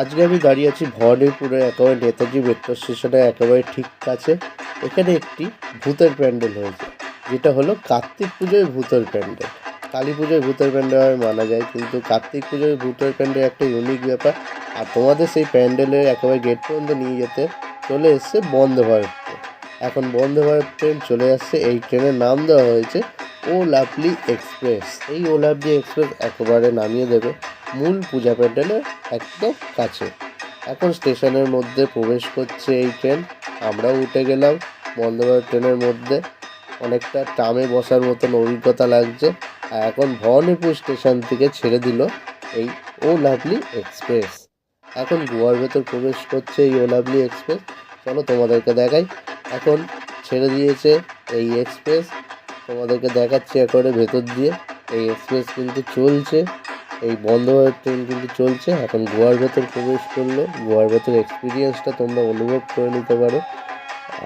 আজকে আমি দাঁড়িয়ে আছি ভবানীপুরে একেবারে নেতাজি মেট্রো স্টেশনের একেবারে ঠিক কাছে। এখানে একটি ভূতের প্যান্ডেল হয়েছে, যেটা হলো কার্তিক পুজোয় ভূতের প্যান্ডেল। কালী পুজোয় ভূতের প্যান্ডেল মানা যায়, কিন্তু কার্তিক পুজোয় ভূতের প্যান্ডেল একটা ইউনিক ব্যাপার। আর তোমাদের সেই প্যান্ডেলের একেবারে গেট পর্যন্ত নিয়ে যেতে চলে এসছে বন্দে ভারত এখন বন্দে ভারত ট্রেন চলে আসছে, এই ট্রেনের নাম দেওয়া হয়েছে ও লাভলি এক্সপ্রেস। এই ও লাভলি এক্সপ্রেস একেবারে নামিয়ে দেবে। মূল পূজা প্যান্ডেলের একদম কাছে। এখন স্টেশনের মধ্যে প্রবেশ করছে এই ট্রেন। আমরাও উঠে গেলাম। বন্দে ভারত ট্রেনের মধ্যে অনেকটা ট্রামে বসার মতন অভিজ্ঞতা লাগছে। আর এখন ভবানীপুর স্টেশন থেকে ছেড়ে দিল এই ও লাভলি এক্সপ্রেস। এখন গোয়ার ভেতর প্রবেশ করছে এই ও লাভলি এক্সপ্রেস। চলো তোমাদেরকে দেখাই। এখন ছেড়ে দিয়েছে এই এক্সপ্রেস। তোমাদেরকে দেখাচ্ছি একবারে ভেতর দিয়ে। এই এক্সপ্রেস কিন্তু চলছে। এই বন্ধ ট্রেন কিন্তু চলছে। এখন গোয়ার ভেতর প্রবেশ করল গোয়ার ভেতর এক্সপিরিয়েন্সটা তোমরা অনুভব করে নিতে পারো।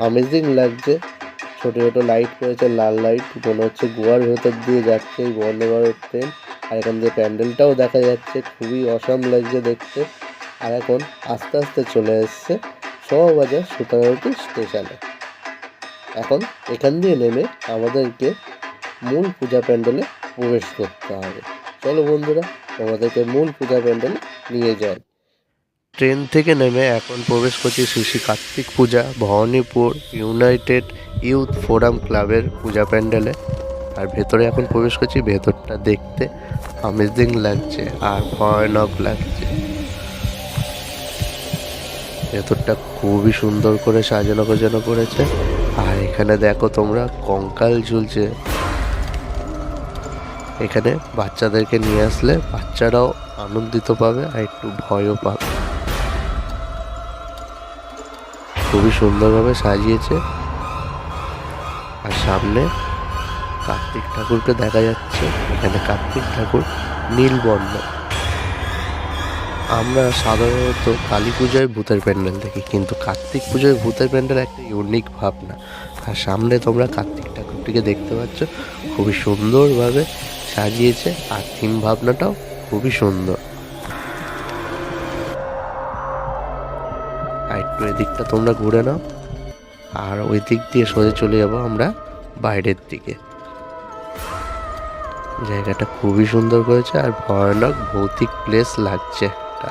আমেজিং লাগছে। ছোটো ছোটো লাইট করেছে, লাল লাইট মনে হচ্ছে গোয়ার ভেতর দিয়ে যাচ্ছে এই বন্দে ভারত ট্রেন আর এখান দিয়ে প্যান্ডেলটাও দেখা যাচ্ছে, খুবই অসাম লাগছে দেখতে। আর এখন আস্তে আস্তে চলে এসছে শোভাবাজার সুতারটি স্টেশনে। এখন এখান দিয়ে নেমে আমাদেরকে মূল পূজা প্যান্ডেলে প্রবেশ করতে হবে। চলো বন্ধুরা তোমাদেরকে মূল পূজা প্যান্ডেল নিয়ে যায়। ট্রেন থেকে নেমে এখন প্রবেশ করছি Shri Shri Kartik Puja, Bhawanipur, United Youth Forum ক্লাবের পূজা প্যান্ডেলে। আর ভেতরে এখন প্রবেশ করছি, ভেতরটা দেখতে আমেজিং লাগছে, আর ভয়ানক লাগছে। ভেতরটা খুবই সুন্দর করে সাজানো গোছানো করেছে। আর এখানে দেখো তোমরা, কঙ্কাল ঝুলছে। এখানে বাচ্চাদেরকে নিয়ে আসলে বাচ্চারাও আনন্দিত পাবে আর একটু ভয়ও পাবে। খুবই সুন্দরভাবে সাজিয়েছে। আর সামনে কার্তিক ঠাকুরকে দেখা যাচ্ছে। এখানে কার্তিক ঠাকুর নীলবর্ণ আমরা সাধারণত কালী পুজোয় ভূতের প্যান্ডেল দেখি, কিন্তু কার্তিক পুজোয় ভূতের প্যান্ডেল একটা ইউনিক ভাবনা। আর সামনে তোমরা কার্তিক ঠাকুরটিকে দেখতে পাচ্ছ। খুবই সুন্দরভাবে সাজিয়েছে আর থিম ভাবনাটাও খুবই সুন্দর। একটু এদিকটা তোমরা ঘুরে নাও। আর ওই দিক দিয়ে সোজা চলে যাব আমরা বাইরের দিকে। জায়গাটা খুবই সুন্দর করেছে আর ভয়ানক ভৌতিক প্লেস লাগছে একটা।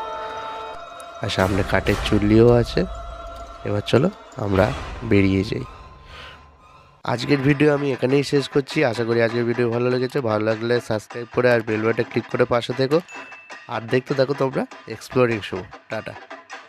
আর সামনে কাঠের চুল্লিও আছে। এবার চলো আমরা বেরিয়ে যাই। আজকের ভিডিও আমি এখানেই শেষ করছি। আশা করি আজকের ভিডিও ভালো লেগেছে। ভালো লাগলে সাবস্ক্রাইব করে আর বেলবাটে ক্লিক করে পাশে থেকো। আর দেখতে থাকো তোমরা এক্সপ্লোরিং শো টাটা।